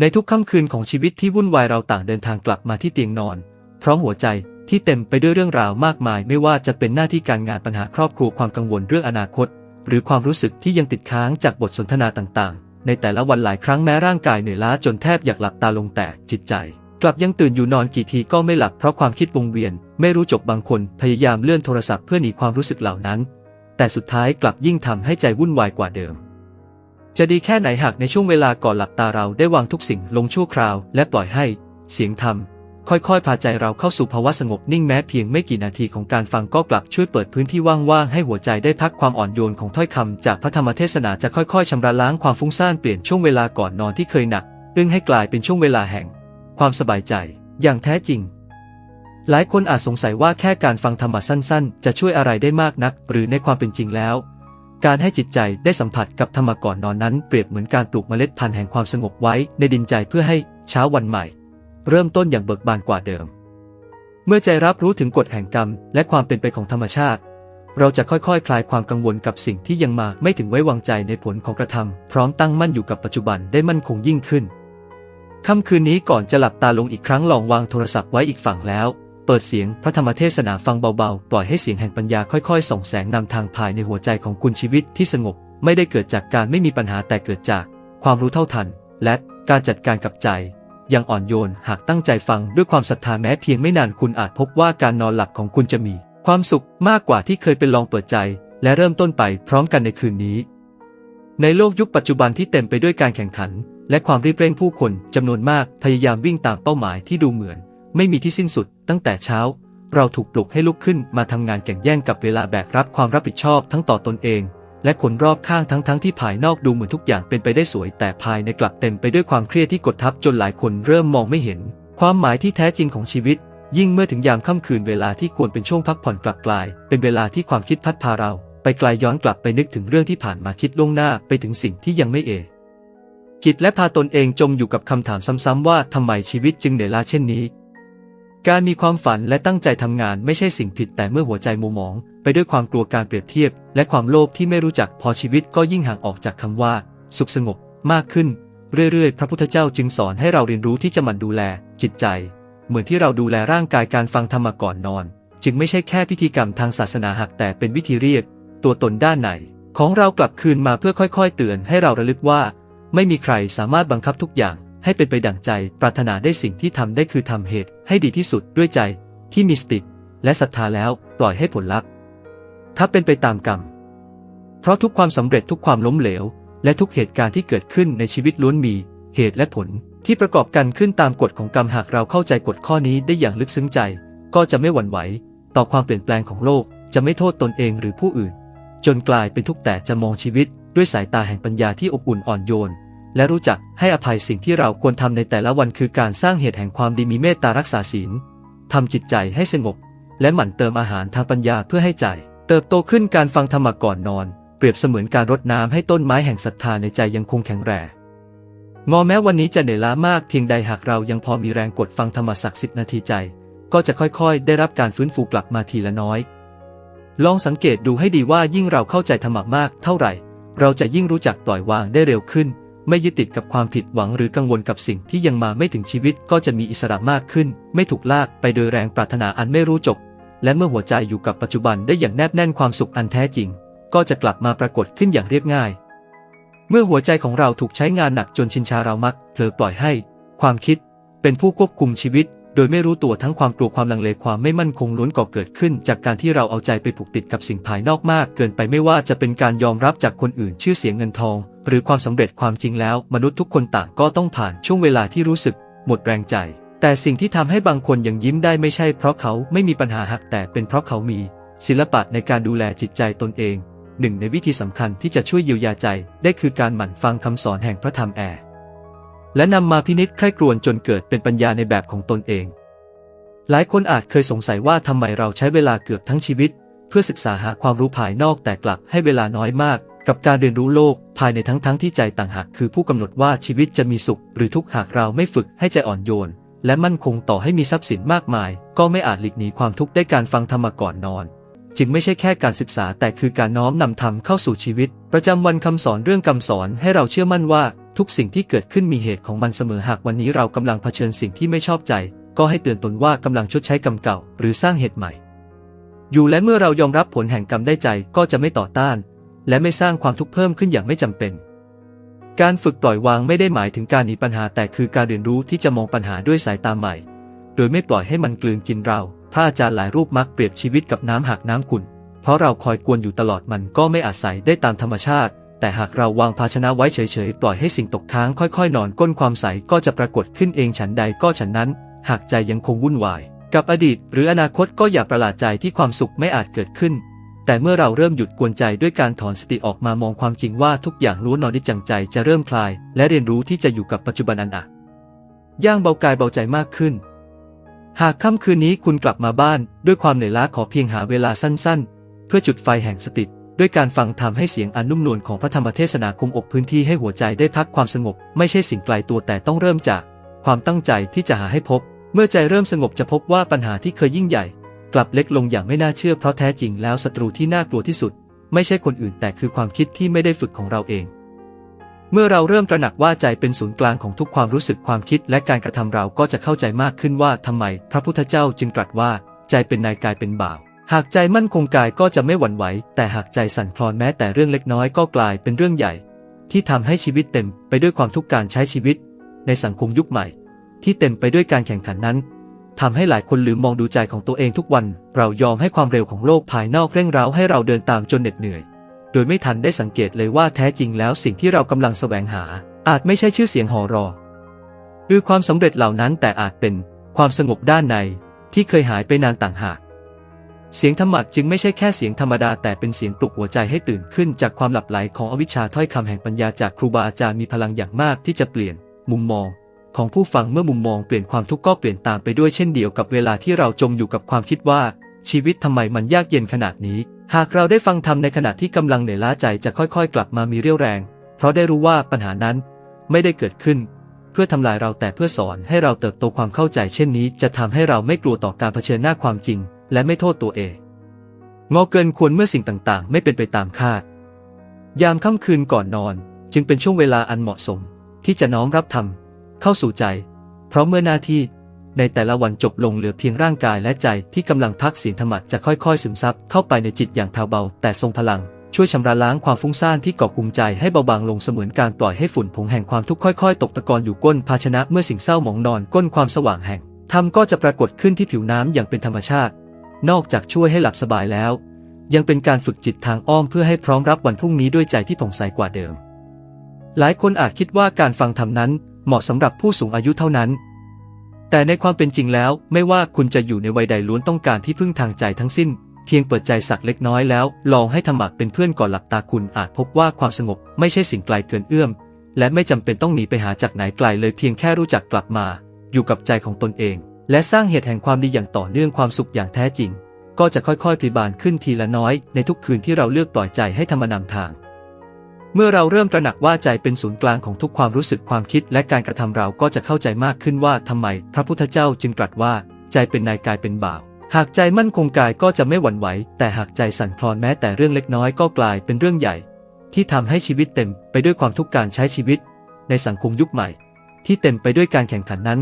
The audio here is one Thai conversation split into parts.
ในทุกค่ำคืนของชีวิตที่วุ่นวายเราต่างเดินทางกลับมาที่เตียงนอน พร้อมหัวใจที่เต็มไปด้วยเรื่องราวมากมาย ไม่ว่าจะเป็นหน้าที่การงานปัญหาครอบครัวความกังวลเรื่องอนาคต หรือความรู้สึกที่ยังติดค้างจากบทสนทนาต่างๆ ในแต่ละวันหลายครั้งแม้ร่างกายเหนื่อยล้าจนแทบอยากหลับตาลงแต่จิตใจ กลับยังตื่นอยู่นอนกี่ทีก็ไม่หลับเพราะความคิดวงเวียน ไม่รู้จบบางคนพยายามเลื่อนโทรศัพท์เพื่อหนีความรู้สึกเหล่านั้น แต่สุดท้ายกลับยิ่งทำให้ใจวุ่นวายกว่าเดิม จะดีแค่ไหนหากในช่วงเวลาก่อนหลับตาเราได้วางทุกสิ่งลงชั่วคราว และปล่อยให้ เสียงธรรม ค่อยๆ พาใจเราเข้าสู่ภาวะสงบนิ่งแม้เพียงไม่กี่นาทีของการฟังก็กลับช่วยเปิดพื้นที่ว่างๆให้หัวใจได้พักความอ่อนโยนของถ้อยคำจากพระธรรมเทศนาจะค่อยๆชำระล้างความฟุ้งซ่านเปลี่ยนช่วงเวลาก่อนนอนที่เคยหนักอึ้งให้กลายเป็นช่วงเวลาแห่ง ความสบายใจ อย่างแท้จริงหลายคนอาจสงสัยว่าแค่การฟังธรรมะสั้นๆ จะช่วยอะไรได้มากนัก หรือในความเป็นจริงแล้ว การให้จิตใจได้สัมผัสกับธรรมะก่อนนอนนั้นเปรียบเหมือนการปลูกเมล็ดพันธุ์แห่งความสงบไว้ในดินใจเพื่อให้เช้าวันใหม่ เริ่มต้นอย่างเบิกบานกว่าเดิม เมื่อใจรับรู้ถึงกฎแห่งกรรม และความเป็นไปของธรรมชาติ เราจะค่อยๆคคลายความกังวลกับสิ่งที่ยังมาไม่ถึงไว้วางใจในผลของกระทำพร้อมตั้งมั่นอยู่กับปัจจุบันได้มั่นคงยิ่งขึ้นค่ำคืนนี้ก่อนจะหลับตาลงอีกครั้งลองวางโทรศัพท์ไว้อีกฝั่งแล้ว เปิดเสียงพระธรรมเทศนาฟังเบาๆ ปล่อยให้เสียงแห่งปัญญาค่อยๆ ส่องแสงนำทางภายในหัวใจของคุณชีวิตที่สงบ ไม่ได้เกิดจากการไม่มีปัญหาแต่เกิดจาก ความรู้เท่าทัน และการจัดการกับใจอย่างอ่อนโยนหากตั้งใจฟังด้วยความศรัทธาแม้เพียงไม่นานคุณอาจพบว่าการนอนหลับของคุณจะมี ความสุขมากกว่าที่เคยเป็นลองเปิดใจ และเริ่มต้นไปพร้อมกันในคืนนี้ ในโลกยุคปัจจุบันที่เต็มไปด้วยการแข่งขัน และความรีบเร่งผู้คนจำนวนมากพยายามวิ่งตามเป้าหมายที่ดูเหมือน ไม่มีที่สิ้นสุด ตั้งแต่เช้า เราถูกปลุกให้ลุกขึ้นมาทำงานแข่งแย่งกับเวลาแบกรับความรับผิดชอบทั้งต่อตนเอง และคนรอบข้างทั้งทั้งที่ภายนอกดูเหมือนทุกอย่างเป็นไปได้สวย แต่ภายในกลับเต็มไปด้วยความเครียดที่กดทับจนหลายคนเริ่มมองไม่เห็น ความหมายที่แท้จริงของชีวิต ยิ่งเมื่อถึงยามค่ำคืนเวลาที่ควรเป็นช่วงพักผ่อนกลับกลาย เป็นเวลาที่ความคิดพัดพาเรา ไปไกลย้อนกลับไปนึกถึงเรื่องที่ผ่านมาคิดล่วงหน้าไปถึงสิ่งที่ยังไม่เอกิจและพาตนเองจมอยู่กับคำถามซ้ำๆว่าทำไมชีวิตจึงเหนื่อยล้าเช่นนี้ การมีความฝันและตั้งใจทำงานไม่ใช่สิ่งผิดแต่เมื่อหัวใจมัวหมอง ไปด้วยความกลัวการเปรียบเทียบ และความโลภที่ไม่รู้จักพอชีวิตก็ยิ่งห่างออกจากคำว่า สุขสงบมากขึ้น เรื่อยๆ พระพุทธเจ้าจึงสอนให้เราเรียนรู้ที่จะหมั่นดูแล จิตใจ เหมือนที่เราดูแลร่างกายการฟังธรรมก่อนนอน จึงไม่ใช่แค่พิธีกรรมทางศาสนาหากแต่เป็นวิธีเรียก ตัวตนด้านในของเรากลับคืนมาเพื่อค่อยๆ เตือนให้เราระลึกว่า ไม่มีใครสามารถบังคับทุกอย่าง ให้เป็นไปดั่งใจ ปรารถนาได้สิ่งที่ทำได้คือทำเหตุให้ดีที่สุดด้วยใจที่มีสติและศรัทธาแล้วปล่อยให้ผลลัพธ์ถ้าเป็นไปตามกรรม เพราะทุกความสำเร็จทุกความล้มเหลว และทุกเหตุการณ์ที่เกิดขึ้นในชีวิตล้วนมี เหตุและผลที่ประกอบกันขึ้นตามกฎของกรรมหากเราเข้าใจกฎข้อนี้ได้อย่างลึกซึ้งใจ ก็จะไม่หวั่นไหว ต่อความเปลี่ยนแปลงของโลกจะไม่โทษตนเองหรือผู้อื่น จนกลายเป็นทุกแต่จะมองชีวิตด้วยสายตาแห่งปัญญาที่อบอุ่นอ่อนโยน และรู้จักให้อภัยสิ่งที่เราควรทำในแต่ละวันคือการสร้างเหตุแห่งความดีมีเมตตารักษาศีลทำจิตใจให้สงบ และหมั่นเติมอาหารทางปัญญาเพื่อให้ใจ เติบโตขึ้นการฟังธรรมะก่อนนอน เปรียบเสมือนการรดน้ำให้ต้นไม้แห่งศรัทธาในใจยังคงแข็งแรงงอแม้วันนี้จะเหนื่อยล้ามากเพียงใดหากเรายังพอมีแรงกดฟังธรรมะสักสิบนาทีใจ ก็จะค่อยๆ ได้รับการฟื้นฟูกลับมาทีละน้อย ลองสังเกตดูให้ดีว่ายิ่งเราเข้าใจธรรมะมากเท่าไหร่ เราจะยิ่งรู้จักปล่อยวางได้เร็วขึ้น ไม่ยึดติดกับความผิดหวังหรือกังวลกับสิ่งที่ยังมาไม่ถึงชีวิตก็จะมีอิสระมากขึ้น ไม่ถูกลากไปโดยแรงปรารถนาอันไม่รู้จบ และเมื่อหัวใจอยู่กับปัจจุบันได้อย่างแนบแน่นความสุขอันแท้จริง ก็จะกลับมาปรากฏขึ้นอย่างเรียบง่าย เมื่อหัวใจของเราถูกใช้งานหนักจนชินชาเรามักเผลอปล่อยให้ ความคิดเป็นผู้ควบคุมชีวิต โดยไม่รู้ตัวทั้งความกลัวความลังเลความไม่มั่นคงล้วนก่อเกิดขึ้น จากการที่เราเอาใจไปผูกติดกับสิ่งภายนอกมาก เกินไปไม่ว่าจะเป็นการยอมรับจากคนอื่นชื่อเสียงเงินทอง หรือความสำเร็จความจริงแล้ว มนุษย์ทุกคนต่างก็ต้องผ่านช่วงเวลาที่รู้สึก หมดแรงใจ แต่สิ่งที่ทำให้บางคนยังยิ้มได้ไม่ใช่เพราะเขาไม่มีปัญหาหักแต่เป็นเพราะเขามี ศิลปะในการดูแลจิตใจตนเองหนึ่งในวิธีสำคัญที่จะช่วยเยียวยาใจ ได้คือการหมั่นฟังคำสอนแห่งพระธรรมแอร์ และนำมาพินิจใคร่ครวญจนเกิดเป็นปัญญาในแบบของตนเอง หลายคนอาจเคยสงสัยว่าทำไมเราใช้เวลาเกือบทั้งชีวิต เพื่อศึกษาหาความรู้ภายนอกแต่กลับให้เวลาน้อยมาก กับการเรียนรู้โลกภายในทั้งทั้งที่ใจต่างหากคือผู้กำหนดว่าชีวิตจะมีสุข หรือทุกข์หากเราไม่ฝึกให้ใจอ่อนโยน และมั่นคงต่อให้มีทรัพย์สินมากมาย ก็ไม่อาจหลีกหนีความทุกข์ได้การฟังธรรมก่อนนอนจึงไม่ใช่แค่การศึกษาแต่คือการน้อมนำธรรมเข้าสู่ชีวิต ประจำวันคำสอนเรื่องคำสอนให้เราเชื่อมั่นว่า ทุกสิ่งที่เกิดขึ้นมีเหตุของมันเสมอหากวันนี้เรากำลังเผชิญสิ่งที่ไม่ชอบใจ ก็ให้เตือนตนว่ากำลังชดใช้กรรมเก่า หรือสร้างเหตุใหม่ อยู่และเมื่อเรายอมรับผลแห่งกรรมได้ใจก็จะไม่ต่อต้าน และไม่สร้างความทุกข์เพิ่มขึ้นอย่างไม่จำเป็น การฝึกปล่อยวางไม่ได้หมายถึงการหนีปัญหาแต่คือการเรียนรู้ที่จะมองปัญหาด้วยสายตาใหม่ โดยไม่ปล่อยให้มันกลืนกินเราพระอาจารย์หลายรูปมักเปรียบชีวิตกับน้ำหากน้ำขุ่นเพราะเราคอยกวนอยู่ตลอดมันก็ไม่อาจใส่ได้ตามธรรมชาติ แต่หากเราวางภาชนะไว้เฉยๆ ปล่อยให้สิ่งตกค้างค่อยๆ นอนก้นความใสก็จะปรากฏขึ้นเองฉันใดก็ฉันนั้น หากใจยังคงวุ่นวาย กับอดีต หรืออนาคตก็อย่าประหลาดใจที่ความสุขไม่อาจเกิดขึ้น แต่เมื่อเราเริ่มหยุดกวนใจด้วยการถอนสติออกมามองความจริงว่าทุกอย่างล้วนนอนนิจจังใจจะเริ่มคลาย และเรียนรู้ที่จะอยู่กับปัจจุบันอันอะย่างเบากายเบาใจมากขึ้น หากค่ำคืนนี้คุณกลับมาบ้าน ด้วยความเหนื่อยล้าขอเพียงหาเวลาสั้นๆ เพื่อจุดไฟแห่งสติ ด้วยการฟังธรรมให้เสียงอันนุ่มนวลของพระธรรมเทศนาคุมอกพื้นที่ให้หัวใจได้พักความสงบ ไม่ใช่สิ่งไกลตัวแต่ต้องเริ่มจาก ความตั้งใจที่จะหาให้พบ เมื่อใจเริ่มสงบจะพบว่าปัญหาที่เคยยิ่งใหญ่ กลับเล็กลงอย่างไม่น่าเชื่อเพราะแท้จริงแล้วศัตรูที่น่ากลัวที่สุด ไม่ใช่คนอื่นแต่คือความคิดที่ไม่ได้ฝึกของเราเอง เมื่อเราเริ่มตระหนักว่าใจเป็นศูนย์กลางของทุกความรู้สึกความคิดและการกระทำเราก็จะเข้าใจมากขึ้นว่าทำไม พระพุทธเจ้าจึงตรัสว่า ใจเป็นนายกายเป็นบ่าว หากใจมั่นคงกายก็จะไม่หวั่นไหว แต่หากใจสั่นคลอนแม้แต่เรื่องเล็กน้อยก็กลายเป็นเรื่องใหญ่ ที่ทำให้ชีวิตเต็มไปด้วยความทุกข์การใช้ชีวิต ในสังคมยุคใหม่ ที่เต็มไปด้วยการแข่งขันนั้นทำให้หลายคนลืมมองดูใจของตัวเองทุกวัน เรายอมให้ความเร็วของโลกภายนอกเร่งเร้าให้เราเดินตามจนเหน็ดเหนื่อย โดยไม่ทันได้สังเกตเลยว่าแท้จริงแล้วสิ่งที่เรากำลังแสวงหา อาจไม่ใช่ชื่อเสียงหอรอคือความสำเร็จเหล่านั้นแต่อาจเป็นความสงบด้านในที่เคยหายไปนานต่างหาก เสียงธรรมะจึงไม่ใช่แค่เสียงธรรมดาแต่เป็นเสียงปลุกหัวใจให้ตื่นขึ้นจากความหลับไหลของอวิชชาถ้อยคำแห่งปัญญาจากครูบาอาจารย์มีพลังอย่างมากที่จะเปลี่ยน มุมมอง ของผู้ฟังเมื่อมุมมองเปลี่ยนความทุกข์ก็เปลี่ยนตามไปด้วยเช่นเดียวกับเวลาที่เราจมอยู่กับความคิดว่า ชีวิตทำไมมันยากเย็นขนาดนี้ หากเราได้ฟังธรรมในขณะที่กำลังเหนื่อยล้าใจจะค่อยๆ กลับมามีเรี่ยวแรง เพราะได้รู้ว่าปัญหานั้น ไม่ได้เกิดขึ้น เพื่อทำลายเราแต่เพื่อสอนให้เราเติบโตความเข้าใจเช่นนี้ จะทำให้เราไม่กลัวต่อการเผชิญหน้าความจริง และไม่โทษตัวเอง งอเกินควรเมื่อสิ่งต่างๆ ไม่เป็นไปตามคาด ยามค่ำคืนก่อนนอนจึงเป็นช่วงเวลาอันเหมาะสม ที่จะน้อมรับธรรมเข้าสู่ใจ เพราะเมื่อหน้าที่ในแต่ละวันจบลงเหลือเพียงร่างกายและใจที่กำลังพักเสียงธรรมะจะค่อยๆ ซึมซับเข้าไปในจิตอย่างแผ่วเบา แต่ทรงพลัง ช่วยชำระล้างความฟุ้งซ่านที่เกาะกลุ่มใจให้เบาบางลงเสมือนการปล่อยให้ฝุ่นผงแห่งความทุกข์ค่อยๆ ตกตะกอนอยู่ก้นภาชนะเมื่อสิ่งเศร้าหมองนอนก้นความสว่างแห่งธรรมก็จะปรากฏขึ้นที่ผิวน้ำอย่างเป็นธรรมชาติ นอกจากช่วยให้หลับสบายแล้ว ยังเป็นการฝึกจิตทางอ้อมเพื่อให้พร้อมรับวันพรุ่งนี้ด้วยใจที่ผ่องใสกว่าเดิม หลายคนอาจคิดว่าการฟังธรรมนั้นเหมาะสำหรับผู้สูงอายุเท่านั้น แต่ในความเป็นจริงแล้วไม่ว่าคุณจะอยู่ในวัยใดล้วนต้องการที่พึ่งทางใจทั้งสิ้น เพียงเปิดใจสักเล็กน้อยแล้วลองให้ธรรมะเป็นเพื่อนก่อนหลับตาคุณอาจพบว่าความสงบไม่ใช่สิ่งไกลเกินเอื้อม และไม่จำเป็นต้องหนีไปหาจากไหนไกลเลยเพียงแค่รู้จักกลับมา อยู่กับใจของตนเอง และสร้างเหตุแห่งความดีอย่างต่อเนื่องความสุขอย่างแท้จริง ก็จะค่อยๆปริบานขึ้นทีละน้อยในทุกคืนที่เราเลือกปล่อยใจให้ธรรมนำทาง เมื่อเราเริ่มตระหนักว่าใจเป็นศูนย์กลางของทุกความรู้สึกความคิดและการกระทำเราก็จะเข้าใจมากขึ้นว่าทำไม พระพุทธเจ้าจึงตรัสว่า ใจเป็นนายกายเป็นบ่าวหากใจมั่นคงกายก็จะไม่หวั่นไหว แต่หากใจสั่นคลอนแม้แต่เรื่องเล็กน้อยก็กลายเป็นเรื่องใหญ่ ที่ทำให้ชีวิตเต็มไปด้วยความทุกข์การใช้ชีวิต ในสังคมยุคใหม่ ที่เต็มไปด้วยการแข่งขันนั้น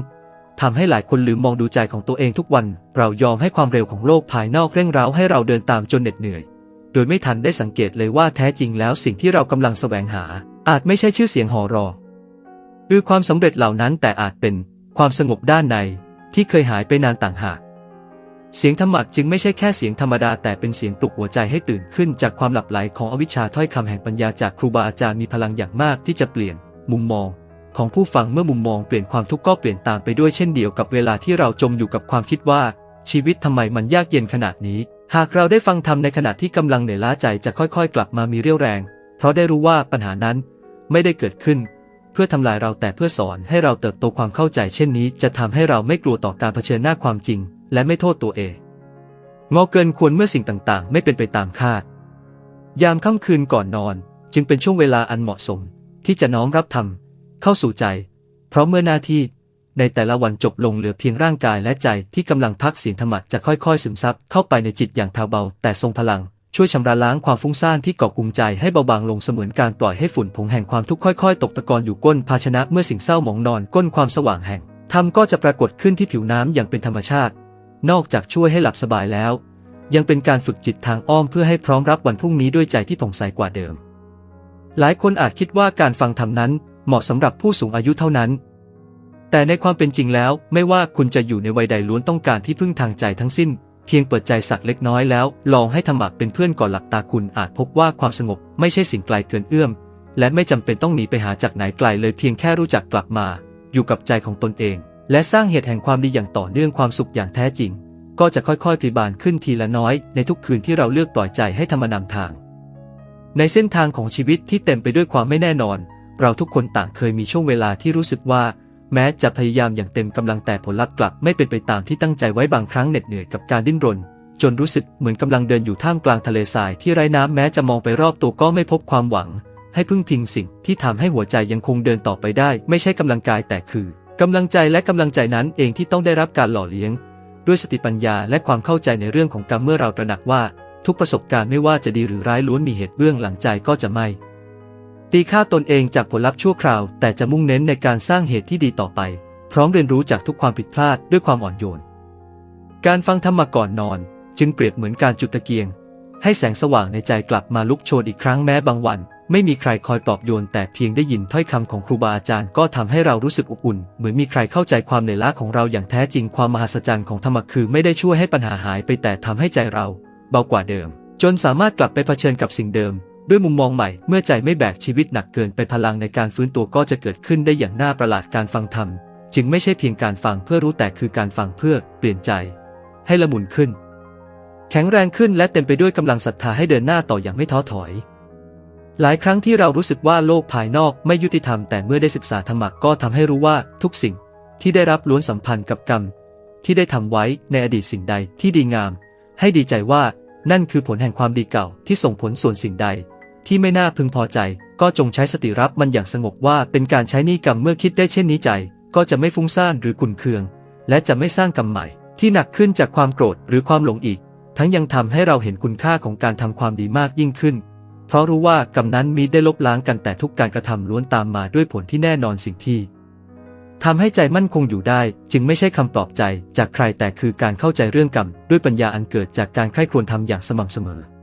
ทำให้หลายคนลืมมองดูใจของตัวเองทุกวัน เรายอมให้ความเร็วของโลกภายนอกเร่งเร้าให้เราเดินตามจนเหน็ดเหนื่อย โดยไม่ทันได้สังเกตเลยว่าแท้จริงแล้วสิ่งที่เรากำลังแสวงหา อาจไม่ใช่ชื่อเสียงหอรอคือความสำเร็จเหล่านั้นแต่อาจเป็นความสงบด้านในที่เคยหายไปนานต่างหาก เสียงธรรมะจึงไม่ใช่แค่เสียงธรรมดาแต่เป็นเสียงปลุกหัวใจให้ตื่นขึ้นจากความหลับไหลของอวิชชาถ้อยคำแห่งปัญญาจากครูบาอาจารย์มีพลังอย่างมากที่จะเปลี่ยน มุมมอง ของผู้ฟังเมื่อมุมมองเปลี่ยนความทุกข์ก็เปลี่ยนตามไปด้วยเช่นเดียวกับเวลาที่เราจมอยู่กับความคิดว่า ชีวิตทำไมมันยากเย็นขนาดนี้ หากเราได้ฟังธรรมในขณะที่กำลังเหนื่อยล้าใจจะค่อยๆ กลับมามีเรี่ยวแรง เพราะได้รู้ว่าปัญหานั้นไม่ได้เกิดขึ้น เพื่อทำลายเราแต่เพื่อสอนให้เราเติบโตความเข้าใจเช่นนี้ จะทำให้เราไม่กลัวต่อการเผชิญหน้าความจริง และไม่โทษตัวเองงอเกินควรเมื่อสิ่งต่างๆ ไม่เป็นไปตามคาด ยามค่ำคืนก่อนนอน จึงเป็นช่วงเวลาอันเหมาะสม ที่จะน้อมรับธรรม เข้าสู่ใจ เพราะเมื่อหน้าที่ในแต่ละวันจบลงเหลือเพียงร่างกายและใจที่กำลังพักเสียงธรรมะจะค่อยๆ ซึมซับเข้าไปในจิตอย่างแผ่วเบา แต่ทรงพลัง ช่วยชำระล้างความฟุ้งซ่านที่เกาะกลุ่มใจให้เบาบางลงเสมือนการปล่อยให้ฝุ่นผงแห่งความทุกข์ค่อยๆ ตกตะกอนอยู่ก้นภาชนะเมื่อสิ่งเศร้าหมองนอนก้นความสว่างแห่งธรรมก็จะปรากฏขึ้นที่ผิวน้ำอย่างเป็นธรรมชาติ นอกจากช่วยให้หลับสบายแล้ว ยังเป็นการฝึกจิตทางอ้อมเพื่อให้พร้อมรับวันพรุ่งนี้ด้วยใจที่ผ่องใสกว่าเดิม หลายคนอาจคิดว่าการฟังธรรมนั้น เหมาะสำหรับผู้สูงอายุเท่านั้น แต่ในความเป็นจริงแล้ว ไม่ว่าคุณจะอยู่ในวัยใดล้วนต้องการที่พึ่งทางใจทั้งสิ้น เพียงเปิดใจสักเล็กน้อยแล้ว ลองให้ธรรมะเป็นเพื่อนก่อนหลับตาคุณอาจพบว่าความสงบไม่ใช่สิ่งไกลเกินเอื้อม และไม่จำเป็นต้องหนีไปหาจากไหนไกลเลยเพียงแค่รู้จักกลับมา อยู่กับใจของตนเอง และสร้างเหตุแห่งความดีอย่างต่อเนื่องความสุขอย่างแท้จริง ก็จะค่อยๆปริบานขึ้นทีละน้อย ในทุกคืนที่เราเลือกปล่อยใจให้ธรรมนำทางในเส้นทางของชีวิตที่เต็มไปด้วยความไม่แน่นอน เราทุกคนต่างเคยมีช่วงเวลาที่รู้สึกว่า แม้จะพยายามอย่างเต็มกำลังแต่ผลลัพธ์กลับไม่เป็นไปตามที่ตั้งใจไว้บางครั้งเหน็ดเหนื่อยกับการดิ้นรน จนรู้สึกเหมือนกำลังเดินอยู่ท่ามกลางทะเลทรายที่ไร้น้ำแม้จะมองไปรอบตัวก็ไม่พบความหวัง ให้พึ่งพิงสิ่งที่ทำให้หัวใจยังคงเดินต่อไปได้ ไม่ใช่กำลังกายแต่คือกำลังใจและกำลังใจนั้นเองที่ต้องได้รับการหล่อเลี้ยง ด้วยสติปัญญาและความเข้าใจในเรื่องของกรรมเมื่อเราตระหนักว่า ทุกประสบการณ์ไม่ว่าจะดีหรือร้ายล้วนมีเหตุเบื้องหลังใจก็จะไม่ ตีค่าตนเองจากผลลัพธ์ชั่วคราว แต่จะมุ่งเน้นในการสร้างเหตุที่ดีต่อไป พร้อมเรียนรู้จากทุกความผิดพลาดด้วยความอ่อนโยน การฟังธรรมก่อนนอน จึงเปรียบเหมือนการจุดตะเกียง ให้แสงสว่างในใจกลับมาลุกโชนอีกครั้งแม้บางวัน ไม่มีใครคอยปลอบโยนแต่เพียงได้ยินถ้อยคำของครูบาอาจารย์ก็ทำให้เรารู้สึกอบอุ่น เหมือนมีใครเข้าใจความเหนื่อยล้าของเราอย่างแท้จริงความมหัศจรรย์ของธรรมคือไม่ได้ช่วยให้ปัญหาหายไปแต่ทำให้ใจเรา เบากว่าเดิม จนสามารถกลับไปเผชิญกับสิ่งเดิม ด้วยมุมมองใหม่เมื่อใจไม่แบกชีวิตหนักเกินไปพลังในการฟื้นตัวก็จะเกิดขึ้นได้อย่างน่าประหลาดการฟังธรรม จึงไม่ใช่เพียงการฟังเพื่อรู้แต่คือการฟังเพื่อเปลี่ยนใจ ให้ละมุนขึ้น แข็งแรงขึ้นและเต็มไปด้วยกำลังศรัทธาให้เดินหน้าต่ออย่างไม่ท้อถอย หลายครั้งที่เรารู้สึกว่าโลกภายนอกไม่ยุติธรรมแต่เมื่อได้ศึกษาธรรมะก็ทำให้รู้ว่าทุกสิ่งที่ได้รับล้วนสัมพันธ์กับกรรม ที่ได้ทำไว้ในอดีตสิ่งใดที่ดีงาม ให้ดีใจว่านั่นคือผลแห่งความดีเก่าที่ส่งผลส่วนสิ่งใด ที่ไม่น่าพึงพอใจ ก็จงใช้สติรับมันอย่างสงบว่าเป็นการใช้นี้กรรมเมื่อคิดได้เช่นนี้ใจ ก็จะไม่ฟุ้งซ่านหรือขุ่นเคือง และจะไม่สร้างกรรมใหม่ ที่หนักขึ้นจากความโกรธหรือความหลงอีก ทั้งยังทำให้เราเห็นคุณค่าของการทำความดีมากยิ่งขึ้น เพราะรู้ว่ากรรมนั้นมีได้ลบล้างกันแต่ทุกการกระทำล้วนตามมาด้วยผลที่แน่นอนสิ่งที่ทำให้ใจมั่นคงอยู่ได้ จึงไม่ใช่คำปลอบใจจากใครแต่คือการเข้าใจเรื่องกรรม ด้วยปัญญาอันเกิดจากการใคร่ครวญทำอย่างสม่ำเสมอ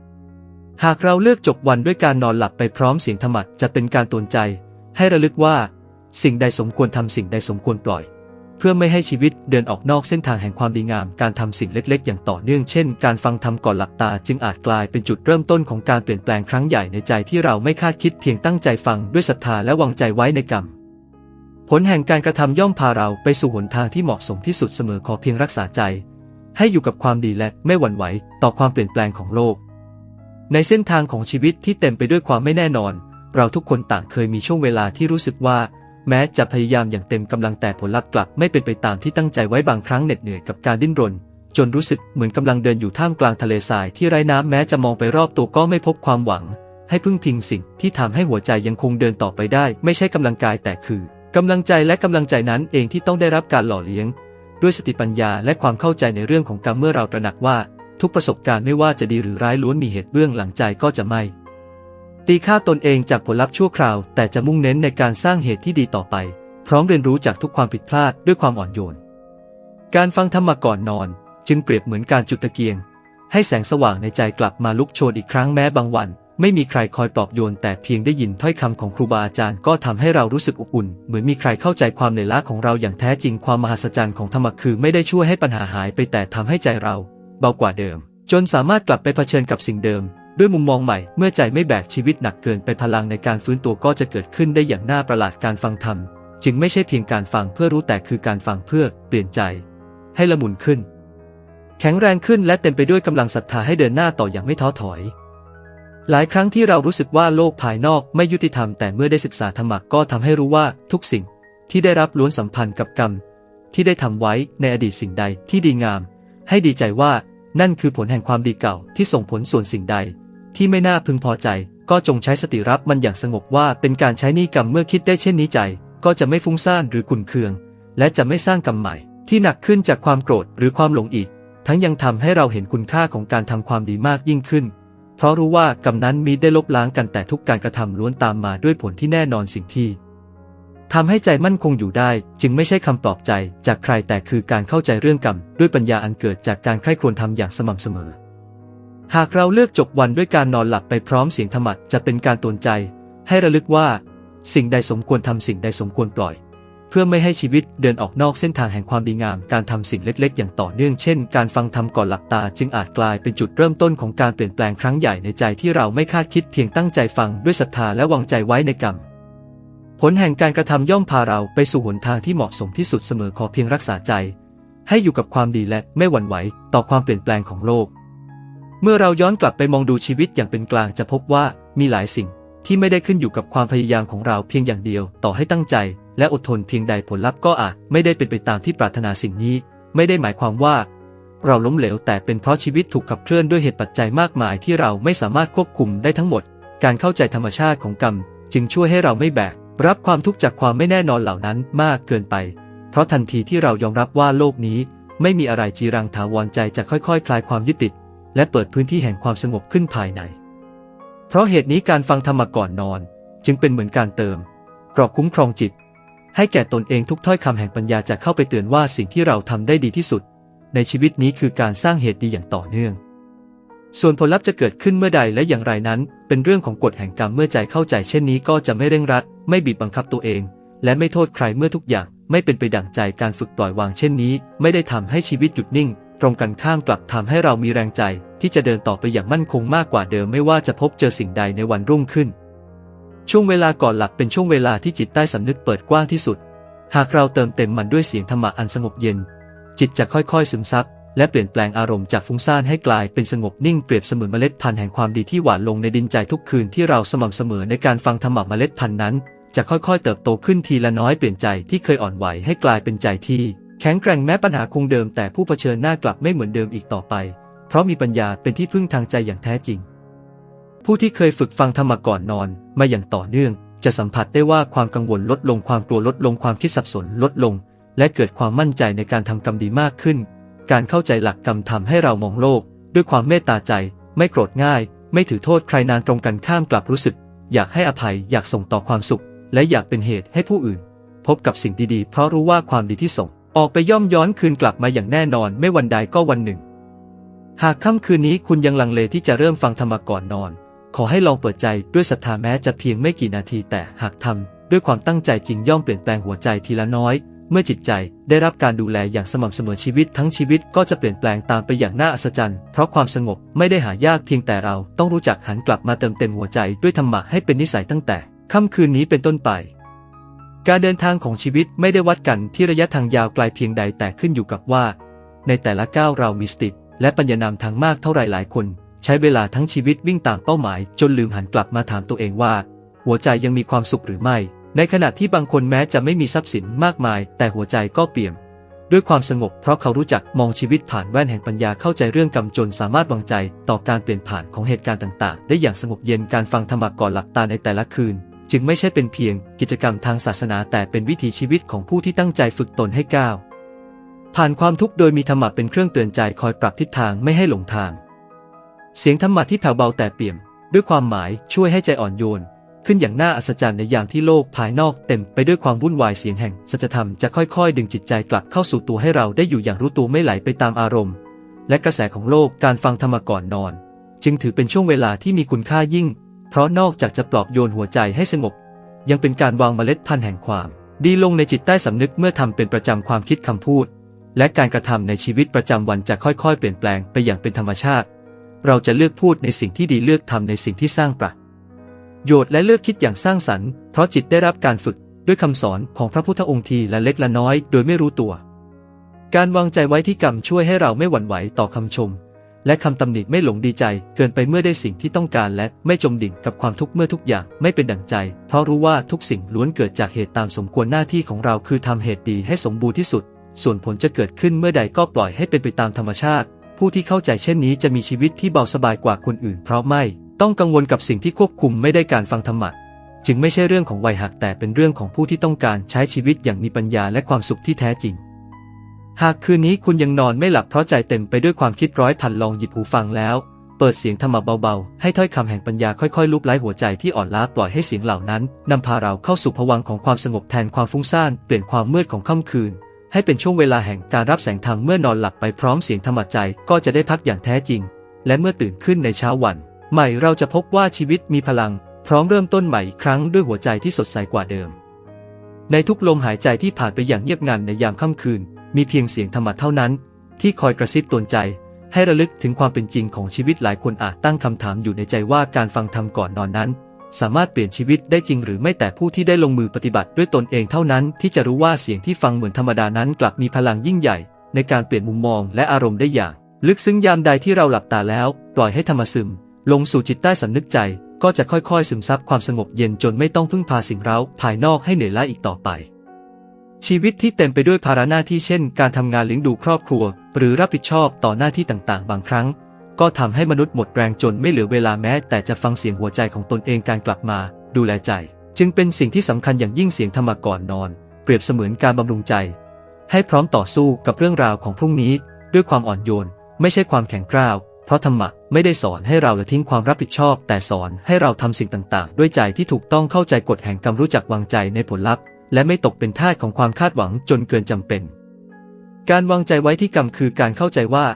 หากเราเลือกจบวันด้วยการนอนหลับไปพร้อมเสียงธรรมะจะเป็นการตวนใจ ให้ระลึกว่า สิ่งใดสมควรทำสิ่งใดสมควรปล่อย เพื่อไม่ให้ชีวิตเดินออกนอกเส้นทางแห่งความดีงาม การทำสิ่งเล็กๆ อย่างต่อเนื่องเช่น การฟังธรรมก่อนหลับตาจึงอาจกลายเป็นจุดเริ่มต้นของการเปลี่ยนแปลงครั้งใหญ่ในใจที่เราไม่คาดคิดเพียงตั้งใจฟังด้วยศรัทธาและวางใจไว้ในกรรมผลแห่งการกระทำย่อมพาเราไปสู่หนทางที่เหมาะสมที่สุดเสมอขอเพียงรักษาใจ ให้อยู่กับความดีและไม่หวั่นไหวต่อความเปลี่ยนแปลงของโลก ในเส้นทางของชีวิตที่เต็มไปด้วยความไม่แน่นอน เราทุกคนต่างเคยมีช่วงเวลาที่รู้สึกว่า แม้จะพยายามอย่างเต็มกำลังแต่ผลลัพธ์กลับไม่เป็นไปตามที่ตั้งใจไว้บางครั้งเหน็ดเหนื่อยกับการดิ้นรน จนรู้สึกเหมือนกำลังเดินอยู่ท่ามกลางทะเลทรายที่ไร้น้ำแม้จะมองไปรอบตัวก็ไม่พบความหวัง ให้พึ่งพิงสิ่งที่ทำให้หัวใจยังคงเดินต่อไปได้ ไม่ใช่กำลังกายแต่คือกำลังใจและกำลังใจนั้นเองที่ต้องได้รับการหล่อเลี้ยง ด้วยสติปัญญาและความเข้าใจในเรื่องของกรรมเมื่อเราตระหนักว่า ทุกประสบการณ์ไม่ว่าจะดีหรือร้ายล้วนมีเหตุเบื้องหลังใจก็จะไม่ ตีค่าตนเองจากผลลัพธ์ชั่วคราว แต่จะมุ่งเน้นในการสร้างเหตุที่ดีต่อไป พร้อมเรียนรู้จากทุกความผิดพลาดด้วยความอ่อนโยน การฟังธรรมะก่อนนอน จึงเปรียบเหมือนการจุดตะเกียง ให้แสงสว่างในใจกลับมาลุกโชนอีกครั้งแม้บางวัน ไม่มีใครคอยปลอบโยน แต่เพียงได้ยินถ้อยคำของครูบาอาจารย์ก็ทำให้เรารู้สึกอบอุ่น เหมือนมีใครเข้าใจความเหนื่อยล้าของเราอย่างแท้จริงความมหัศจรรย์ของธรรมะคือ ไม่ได้ช่วยให้ปัญหาหายไปแต่ทำให้ใจเรา เบากว่าเดิม จนสามารถกลับไปเผชิญกับสิ่งเดิม ด้วยมุมมองใหม่ เมื่อใจไม่แบกชีวิตหนักเกินไปพลังในการฟื้นตัวก็จะเกิดขึ้นได้อย่างน่าประหลาดการฟังธรรม จึงไม่ใช่เพียงการฟังเพื่อรู้แต่คือการฟังเพื่อเปลี่ยนใจ ให้ละมุนขึ้น แข็งแรงขึ้นและเต็มไปด้วยกำลังศรัทธาให้เดินหน้าต่ออย่างไม่ท้อถอยหลายครั้งที่เรารู้สึกว่าโลกภายนอกไม่ยุติธรรมแต่เมื่อได้ศึกษาธรรมะก็ทำให้รู้ว่าทุกสิ่งที่ได้รับล้วนสัมพันธ์กับกรรม ที่ได้ทำไว้ในอดีตสิ่งใดที่ดีงาม ให้ดีใจว่า นั่นคือผลแห่งความดีเก่าที่ส่งผลส่วนสิ่งใด ที่ไม่น่าพึงพอใจ ก็จงใช้สติรับมันอย่างสงบว่าเป็นการใช้นี้กรรมเมื่อคิดได้เช่นนี้ใจ ก็จะไม่ฟุ้งซ่านหรือขุ่นเคือง และจะไม่สร้างกรรมใหม่ ที่หนักขึ้นจากความโกรธหรือความหลงอีก ทั้งยังทำให้เราเห็นคุณค่าของการทำความดีมากยิ่งขึ้นเพเพราะรู้ว่ากรรมนั้นมีได้ลบล้างกันแต่ทุกการกระทำล้วนตามมาด้วยผลที่แน่นอนสิ่งที่ ทำให้ใจมั่นคงอยู่ได้ จึงไม่ใช่คำปลอบใจจากใครแต่คือการเข้าใจเรื่องกรรม ด้วยปัญญาอันเกิดจากการใคร่ครวญทำอย่างสม่ำเสมอ หากเราเลือกจบวันด้วยการนอนหลับไปพร้อมเสียงธรรมะจะเป็นการตวนใจ ให้ระลึกว่า สิ่งใดสมควรทำสิ่งใดสมควรปล่อย เพื่อไม่ให้ชีวิตเดินออกนอกเส้นทางแห่งความดีงาม การทำสิ่งเล็ก ๆ อย่างต่อเนื่องเช่น การฟังธรรมก่อนหลับตาจึงอาจกลายเป็นจุดเริ่มต้นของการเปลี่ยนแปลงครั้งใหญ่ในใจที่เราไม่คาดคิดเพียงตั้งใจฟังด้วยศรัทธาและวางใจไว้ในกรรม ผลแห่งการกระทำย่อมพาเราไปสู่หนทางที่เหมาะสมที่สุดเสมอขอเพียงรักษาใจ ให้อยู่กับความดีและไม่หวั่นไหวต่อความเปลี่ยนแปลงของโลก เมื่อเราย้อนกลับไปมองดูชีวิตอย่างเป็นกลางจะพบว่ามีหลายสิ่งที่ไม่ได้ขึ้นอยู่กับความพยายามของเราเพียงอย่างเดียว ต่อให้ตั้งใจ และอดทนเพียงใดผลลัพธ์ก็อาจไม่ได้เป็นไปตามที่ปรารถนาสิ่งนี้ ไม่ได้หมายความว่า เราล้มเหลวแต่เป็นเพราะชีวิตถูกขับเคลื่อนด้วยเหตุปัจจัยมากมายที่เราไม่สามารถควบคุมได้ทั้งหมด การเข้าใจธรรมชาติของกรรม จึงช่วยให้เราไม่แบก รับความทุกข์จากความไม่แน่นอนเหล่านั้นมากเกินไป เพราะทันทีที่เรายอมรับว่าโลกนี้ ไม่มีอะไรจีรังถาวรใจจะค่อยๆคลายความยึดติด และเปิดพื้นที่แห่งความสงบขึ้นภายใน เพราะเหตุนี้การฟังธรรมก่อนนอน จึงเป็นเหมือนการเติมกรอบคุ้มครองจิต ให้แก่ตนเองทุกถ้อยคำแห่งปัญญาจะเข้าไปเตือนว่าสิ่งที่เราทำได้ดีที่สุด ในชีวิตนี้คือการสร้างเหตุดีอย่างต่อเนื่อง ส่วนผลลัพธ์จะเกิดขึ้นเมื่อใดและอย่างไรนั้น เป็นเรื่องของกฎแห่งกรรมเมื่อใจเข้าใจเช่นนี้ก็จะไม่เร่งรัด ไม่บีบบังคับตัวเอง และไม่โทษใครเมื่อทุกอย่าง ไม่เป็นไปดั่งใจการฝึกปล่อยวางเช่นนี้ ไม่ได้ทำให้ชีวิตหยุดนิ่ง ตรงกันข้ามกลับทำให้เรามีแรงใจ ที่จะเดินต่อไปอย่างมั่นคงมากกว่าเดิมไม่ว่าจะพบเจอสิ่งใดในวันรุ่งขึ้น ช่วงเวลาก่อนหลับเป็นช่วงเวลาที่จิตใต้สำนึกเปิดกว้างที่สุด หากเราเติมเต็มมันด้วยเสียงธรรมะอันสงบเย็น จิตจะค่อยๆซึมซับ และเปลี่ยนแปลงอารมณ์จากฟุ้งซ่านให้กลายเป็นสงบนิ่งเปรียบเสมือนเมล็ดพันธุ์แห่งความดีที่หว่านลงในดินใจทุกคืนที่เราสม่ำเสมอในการฟังธรรมะเมล็ดพันธุ์นั้น จะค่อยๆ เติบโตขึ้นทีละน้อยเปลี่ยนใจที่เคยอ่อนไหวให้กลายเป็นใจที่ แข็งแกร่งแม้ปัญหาคงเดิมแต่ผู้เผชิญหน้ากลับไม่เหมือนเดิมอีกต่อไป เพราะมีปัญญาเป็นที่พึ่งทางใจอย่างแท้จริง ผู้ที่เคยฝึกฟังธรรมะก่อนนอนมาอย่างต่อเนื่อง จะสัมผัสได้ว่าความกังวลลดลงความกลัวลดลงความคิดสับสนลดลง และเกิดความมั่นใจในการทำกรรมดีมากขึ้น การเข้าใจหลักกรรมทำให้เรามองโลก ด้วยความเมตตาใจ ไม่โกรธง่าย ไม่ถือโทษใครนานตรงกันข้ามกลับรู้สึก อยากให้อภัยอยากส่งต่อความสุข และอยากเป็นเหตุให้ผู้อื่น พบกับสิ่งดีๆ เพราะรู้ว่าความดีที่ส่ง ออกไปย่อมย้อนคืนกลับมาอย่างแน่นอนไม่วันใดก็วันหนึ่ง หากค่ำคืนนี้คุณยังลังเลที่จะเริ่มฟังธรรมก่อนนอน ขอให้ลองเปิดใจด้วยศรัทธาแม้จะเพียงไม่กี่นาทีแต่หากทำด้วยความตั้งใจจริงย่อมเปลี่ยนแปลงหัวใจทีละน้อย เมื่อจิตใจได้รับการดูแลอย่างสม่ำเสมอชีวิตทั้งชีวิตก็จะเปลี่ยนแปลงตามไปอย่างน่าอัศจรรย์ เพราะความสงบไม่ได้หายากเพียงแต่เราต้องรู้จักหันกลับมาเติมเต็มหัวใจด้วยธรรมะให้เป็นนิสัยตั้งแต่ค่ำคืนนี้เป็นต้นไป การเดินทางของชีวิตไม่ได้วัดกันที่ระยะทางยาวไกลเพียงใดแต่ขึ้นอยู่กับว่า ในแต่ละก้าวเรามีสติและปัญญานำทางมากเท่าไรหลายคน ใช้เวลาทั้งชีวิตวิ่งตามเป้าหมาย จนลืมหันกลับมาถามตัวเองว่า หัวใจยังมีความสุขหรือไม่ ในขณะที่บางคนแม้จะไม่มีทรัพย์สินมากมาย แต่หัวใจก็เปี่ยม ด้วยความสงบเพราะเขารู้จักมองชีวิตผ่านแว่นแห่งปัญญาเข้าใจเรื่องกรรมจนสามารถวางใจต่อการเปลี่ยนผ่านของเหตุการณ์ต่าง ๆ ได้อย่างสงบเย็นการฟังธรรมะก่อนหลับตาในแต่ละคืน จึงไม่ใช่เป็นเพียงกิจกรรมทางศาสนาแต่เป็นวิถีชีวิตของผู้ที่ตั้งใจฝึกตนให้ก้าวผ่านความทุกข์โดยมีธรรมะเป็นเครื่องเตือนใจคอยปรับทิศทางไม่ให้หลงทาง เสียงธรรมะที่แผ่วเบาแต่เปี่ยม ด้วยความหมายช่วยให้ใจอ่อนโยน ขึ้นอย่างน่าอัศจรรย์ในยามที่โลกภายนอกเต็มไปด้วยความวุ่นวายเสียงแห่งสัจธรรมจะค่อยๆ ดึงจิตใจกลับเข้าสู่ตัวให้เราได้อยู่อย่างรู้ตัวไม่ไหลไปตามอารมณ์ และกระแสของโลกการฟังธรรมก่อนนอน จึงถือเป็นช่วงเวลาที่มีคุณค่ายิ่ง เพราะนอกจากจะปลอบโยนหัวใจให้สงบ ยังเป็นการวางเมล็ดพันธุ์แห่งความ ดีลงในจิตใต้สำนึกเมื่อทำเป็นประจำความคิดคำพูด และการกระทำในชีวิตประจำวันจะค่อยๆ เปลี่ยนแปลงไปอย่างเป็นธรรมชาติ เราจะเลือกพูดในสิ่งที่ดีเลือกทำในสิ่งที่สร้างประ โยชน์และเลือกคิดอย่างสร้างสรรค์ เพราะจิตได้รับการฝึกด้วยคำสอนของพระพุทธองค์ทีละเล็กละน้อย โดยไม่รู้ตัว การวางใจไว้ที่กรรมช่วยให้เราไม่หวั่นไหวต่อคำชม และคำตำหนิไม่หลงดีใจ เกินไปเมื่อได้สิ่งที่ต้องการและไม่จมดิ่งกับความทุกข์เมื่อทุกอย่างไม่เป็นดั่งใจ เพราะรู้ว่าทุกสิ่งล้วนเกิดจากเหตุตามสมควรหน้าที่ของเราคือทำเหตุดีให้สมบูรณ์ที่สุด ส่วนผลจะเกิดขึ้นเมื่อใดก็ปล่อยให้เป็นไปตามธรรมชาติ ผู้ที่เข้าใจเช่นนี้จะมีชีวิตที่เบาสบายกว่าคนอื่นเพราะไม่ ต้องกังวลกับสิ่งที่ควบคุมไม่ได้การฟังธรรมะจึงไม่ใช่เรื่องของวัยหักแต่เป็นเรื่องของผู้ที่ต้องการใช้ชีวิตอย่างมีปัญญาและความสุขที่แท้จริง หากคืนนี้คุณยังนอนไม่หลับเพราะใจเต็มไปด้วยความคิดร้อยพันลองหยิบหูฟังแล้ว เปิดเสียงธรรมะเบาๆ ให้ถ้อยคำแห่งปัญญาค่อยๆลุบไล้หัวใจที่อ่อนล้าปล่อยให้เสียงเหล่านั้นนำพาเราเข้าสู่ภวังของความสงบแทนความฟุ้งซ่านเปลี่ยนความมืดของค่ำคืน ให้เป็นช่วงเวลาแห่งการรับแสงธรรมเมื่อนอนหลับไปพร้อมเสียงธรรมะใจก็จะได้พักอย่างแท้จริง และเมื่อตื่นขึ้นในเช้าวัน ใหม่เราจะพบว่าชีวิตมีพลัง พร้อมเริ่มต้นใหม่อีกครั้งด้วยหัวใจที่สดใสกว่าเดิม ในทุกลมหายใจที่ผ่านไปอย่างเงียบงันในยามค่ำคืน มีเพียงเสียงธรรมะเท่านั้น ที่คอยกระซิบตือนใจ ให้ระลึกถึงความเป็นจริงของชีวิตหลายคนอาจตั้งคำถามอยู่ในใจว่าการฟังธรรมก่อนนอนนั้น สามารถเปลี่ยนชีวิตได้จริงหรือไม่แต่ผู้ที่ได้ลงมือปฏิบัติด้วยตนเองเท่านั้น ที่จะรู้ว่าเสียงที่ฟังเหมือนธรรมดานั้น กลับมีพลังยิ่งใหญ่ ในการเปลี่ยนมุมมองและอารมณ์ได้อย่าง ลึกซึ้งยามใดที่เราหลับตาแล้ว ปล่อยให้ธรรมซึม ลงสู่จิตใต้สำนึกใจ ก็จะค่อยๆ ซึมซับความสงบเย็นจนไม่ต้องพึ่งพาสิ่งเร้าภายนอกให้เหนื่อยล้าอีกต่อไป ชีวิตที่เต็มไปด้วยภาระหน้าที่เช่น การทำงานเลี้ยงดูครอบครัว หรือรับผิดชอบต่อหน้าที่ต่างๆ บางครั้ง ก็ทำให้มนุษย์หมดแรงจนไม่เหลือเวลาแม้ แต่จะฟังเสียงหัวใจของตนเองการกลับมา ดูแลใจ จึงเป็นสิ่งที่สำคัญอย่างยิ่งเสียงธรรมก่อนนอน เปรียบเสมือนการบำรุงใจ ให้พร้อมต่อสู้กับเรื่องราวของพรุ่งนี้ ด้วยความอ่อนโยน ไม่ใช่ความแข็งกร้าว เพราะธรรมะไม่ได้สอนให้เราละทิ้งความรับผิดชอบ แต่สอนให้เราทำสิ่งต่างๆ ด้วยใจที่ถูกต้องเข้าใจกฎแห่งกรรมรู้จักวางใจในผลลัพธ์ และไม่ตกเป็นทาสของความคาดหวังจนเกินจำเป็น การวางใจไว้ที่กรรมคือการเข้าใจว่า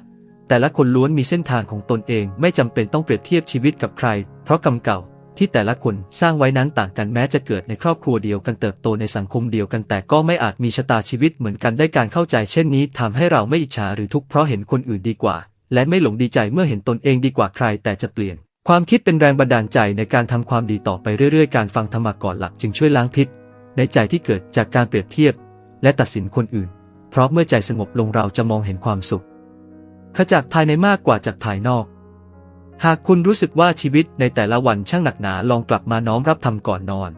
แต่ละคนล้วนมีเส้นทางของตนเอง ไม่จำเป็นต้องเปรียบเทียบชีวิตกับใคร เพราะกรรมเก่าที่แต่ละคนสร้างไว้นั้นต่างกันแม้จะเกิดในครอบครัวเดียวกันเติบโตในสังคมเดียวกันแต่ก็ไม่อาจมีชะตาชีวิตเหมือนกันได้การเข้าใจเช่นนี้ทำให้เราไม่อิจฉาหรือทุกข์เพราะเห็นคนอื่นดีกว่า และไม่หลงดีใจเมื่อเห็นตนเองดีกว่าใคร แต่จะเปลี่ยน ความคิดเป็นแรงบันดาลใจในการทำความดีต่อไปเรื่อยๆ การฟังธรรมะก่อนหลับจึงช่วยล้างพิษ ในใจที่เกิดจากการเปรียบเทียบ และตัดสินคนอื่น เพราะเมื่อใจสงบลงเราจะมองเห็นความสุขขจากภายในมากกว่าจากภายนอก หากคุณรู้สึกว่าชีวิตในแต่ละวันช่างหนักหนาลองกลับมาน้อมรับธรรมก่อนนอน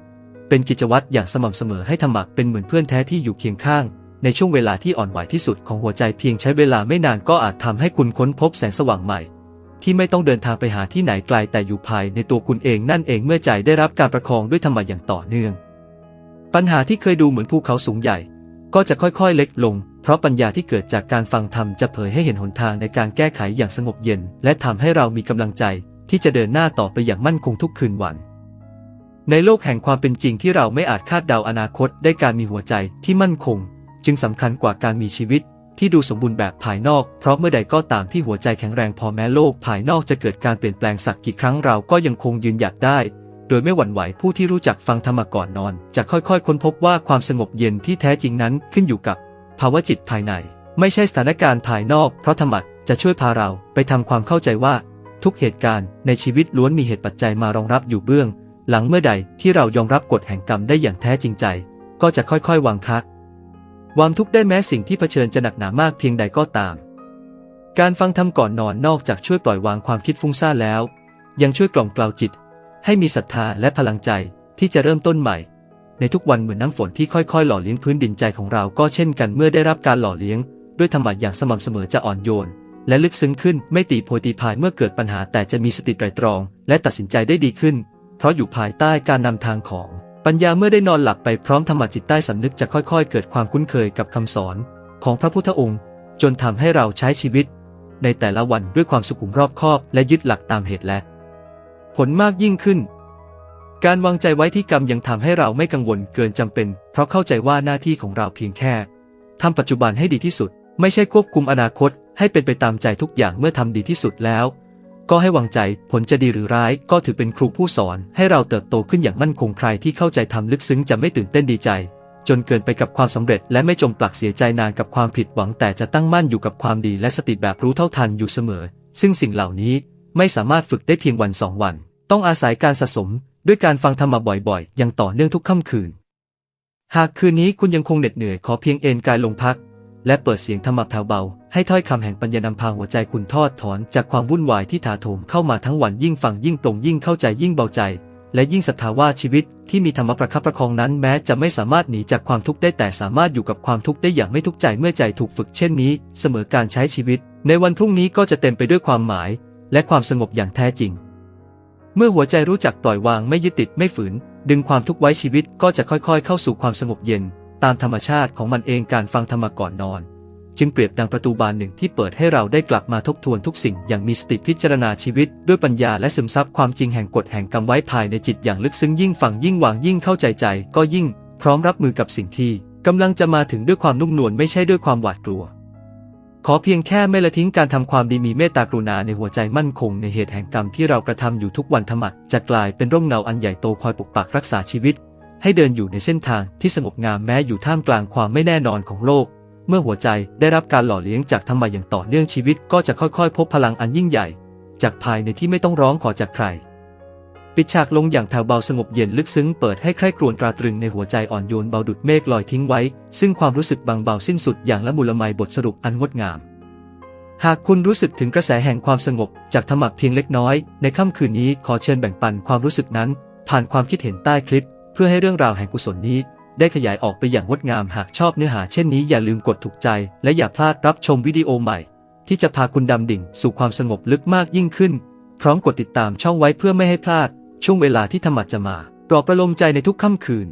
เป็นกิจวัตรอย่างสม่ำเสมอให้ธรรมะเป็นเหมือนเพื่อนแท้ที่อยู่เคียงข้าง ในช่วงเวลาที่อ่อนไหวที่สุดของหัวใจเพียงใช้เวลาไม่นานก็อาจทำให้คุณค้นพบแสงสว่างใหม่ ที่ไม่ต้องเดินทางไปหาที่ไหนไกลแต่อยู่ภายในตัวคุณเองนั่นเองเมื่อใจได้รับการประคองด้วยธรรมะอย่างต่อเนื่อง ปัญหาที่เคยดูเหมือนภูเขาสูงใหญ่ ก็จะค่อยๆเล็กลง เพราะปัญญาที่เกิดจากการฟังธรรมจะเผยให้เห็นหนทางในการแก้ไขอย่างสงบเย็น และทำให้เรามีกำลังใจ ที่จะเดินหน้าต่อไปอย่างมั่นคงทุกคืนวันในโลกแห่งความเป็นจริงที่เราไม่อาจคาดเดาอนาคตได้การมีหัวใจที่มั่นคง จึงสำคัญกว่าการมีชีวิตที่ดูสมบูรณ์แบบภายนอก เพราะเมื่อใดก็ตามที่หัวใจแข็งแรงพอแม้โลกภายนอกจะเกิดการเปลี่ยนแปลงสักกี่ครั้งเราก็ยังคงยืนหยัดได้ โดยไม่หวั่นไหวผู้ที่รู้จักฟังธรรมะก่อนนอน จะค่อยๆ ค้นพบว่าความสงบเย็นที่แท้จริงนั้นขึ้นอยู่กับ ภาวะจิตภายใน ไม่ใช่สถานการณ์ภายนอก เพราะธรรมะจะช่วยพาเราไปทำความเข้าใจว่า ทุกเหตุการณ์ในชีวิตล้วนมีเหตุปัจจัยมารองรับอยู่เบื้อง หลังเมื่อใดที่เรายอมรับกฎแห่งกรรมได้อย่างแท้จริงใจ ก็จะค่อยๆวางคัก วางทุกข์ได้แม้สิ่งที่เผชิญจะหนักหนามากเพียงใดก็ตาม การฟังธรรมก่อนนอนนอกจากช่วยปล่อยวางความคิดฟุ้งซ่านแล้ว ยังช่วยกล่อมกล่าวจิต ให้มีศรัทธาและพลังใจที่จะเริ่มต้นใหม่ ในทุกวันเหมือนน้ำฝนที่ค่อยๆ หล่อเลี้ยงพื้นดินใจของเราก็เช่นกันเมื่อได้รับการหล่อเลี้ยง ด้วยธรรมะอย่างสม่ำเสมอจะอ่อนโยน และลึกซึ้งขึ้นไม่ตีโพยตีพายเมื่อเกิดปัญหาแต่จะมีสติไตรตรอง และตัดสินใจได้ดีขึ้น เพราะอยู่ภายใต้การนำทางของ ปัญญาเมื่อได้นอนหลับไปพร้อมธรรมจิตใต้สำนึกจะค่อยๆ เกิดความคุ้นเคยกับคำสอน ของพระพุทธองค์ จนทำให้เราใช้ชีวิต ในแต่ละวันด้วยความสุขุมรอบคอบและยึดหลักตามเหตุและ ผลมากยิ่งขึ้น การวางใจไว้ที่กรรมยังทำให้เราไม่กังวลเกินจำเป็น เพราะเข้าใจว่าหน้าที่ของเราเพียงแค่ทำปัจจุบันให้ดีที่สุด ไม่ใช่ควบคุมอนาคต ให้เป็นไปตามใจทุกอย่างเมื่อทำดีที่สุดแล้ว ก็ให้วางใจผลจะดีหรือร้ายก็ถือเป็นครูผู้สอน ให้เราเติบโตขึ้นอย่างมั่นคงใครที่เข้าใจทำลึกซึ้งจะไม่ตื่นเต้นดีใจ จนเกินไปกับความสำเร็จ และไม่จมปลักเสียใจนานกับความผิดหวังแต่จะตั้งมั่นอยู่กับความดีและสติแบบรู้เท่าทันอยู่เสมอ ซึ่งสิ่งเหล่านี้ไม่สามารถฝึกได้เพียงวันสองวัน ต้องอาศัยการสะสม ด้วยการฟังธรรมะบ่อยๆ อย่างต่อเนื่องทุกค่ำคืน หากคืนนี้คุณยังคงเหน็ดเหนื่อยขอเพียงเอนกายลงพัก และเปิดเสียงธรรมะแผ่วเบา ให้ถ้อยคำแห่งปัญญานำพาหัวใจคุณทอดถอนจากความวุ่นวายที่ถาโถมเข้ามาทั้งวันยิ่งฟังยิ่งปลงยิ่งเข้าใจยิ่งเบาใจ และยิ่งศรัทธาว่าชีวิตที่มีธรรมะประคับประคองนั้นแม้จะไม่สามารถหนีจากความทุกข์ได้แต่สามารถอยู่กับความทุกข์ได้อย่างไม่ทุกข์ใจเมื่อใจถูกฝึกเช่นนี้ เสมอการใช้ชีวิต ในวันพรุ่งนี้ก็จะเต็มไปด้วยความหมาย และความสงบอย่างแท้จริง เมื่อหัวใจรู้จักปล่อยวางไม่ยึดติดไม่ฝืน ดึงความทุกข์ไว้ชีวิตก็จะค่อยๆ เข้าสู่ความสงบเย็น ตามธรรมชาติของมันเองการฟังธรรมะก่อนนอน จึงเปรียบดังประตูบานหนึ่งที่เปิดให้เราได้กลับมาทบทวนทุกสิ่งอย่างมีสติพิจารณาชีวิต ด้วยปัญญาและซึมซับความจริงแห่งกฎแห่งกรรมไว้ภายในจิตอย่างลึกซึ้งยิ่งฟังยิ่งวางยิ่งเข้าใจใจ ก็ยิ่ง พร้อมรับมือกับสิ่งที่กำลังจะมาถึงด้วยความนุ่มนวลไม่ใช่ด้วยความหวาดกลัว ขอเพียงแค่ไม่ละทิ้งการทำความดีมีเมตตากรุณาในหัวใจมั่นคงในเหตุแห่งกรรมที่เรากระทำอยู่ทุกวันธรรมะจะกลายเป็นร่มเงาอันใหญ่โตคอยปกปักรักษาชีวิต ให้เดินอยู่ในเส้นทางที่สงบงามแม้อยู่ท่ามกลางความไม่แน่นอนของโลก เมื่อหัวใจได้รับการหล่อเลี้ยงจากธรรมะอย่างต่อเนื่องชีวิตก็จะค่อยๆ พบพลังอันยิ่งใหญ่ จากภายในที่ไม่ต้องร้องขอจากใคร ปิดฉากลงอย่างแผ่วเบาสงบเย็นลึกซึ้งเปิดให้ใคร่ครวญตราตรึงในหัวใจอ่อนโยนเบาดุดเมฆลอยทิ้งไว้ ซึ่งความรู้สึกบางเบาสิ้นสุดอย่างละมุนละไมบทสรุปอันงดงามหากคุณรู้สึกถึงกระแสแห่งความสงบจากธรรมะเพียงเล็กน้อย ในค่ำคืนนี้ขอเชิญแบ่งปันความรู้สึกนั้น ผ่านความคิดเห็นใต้คลิป พื่อให้เรื่องราวแห่งกุศลนี้ ได้ขยายออกไปอย่างงดงามหากชอบเนื้อหาเช่นนี้อย่าลืมกดถูกใจ และอย่าพลาดรับชมวิดีโอใหม่ ที่จะพาคุณดำดิ่งสู่ความสงบลึกมากยิ่งขึ้น พร้อมกดติดตามช่องไว้เพื่อไม่ให้พลาด ช่วงเวลาที่ธรรมะจะมาปลอบประโลมใจในทุกค่ำคืน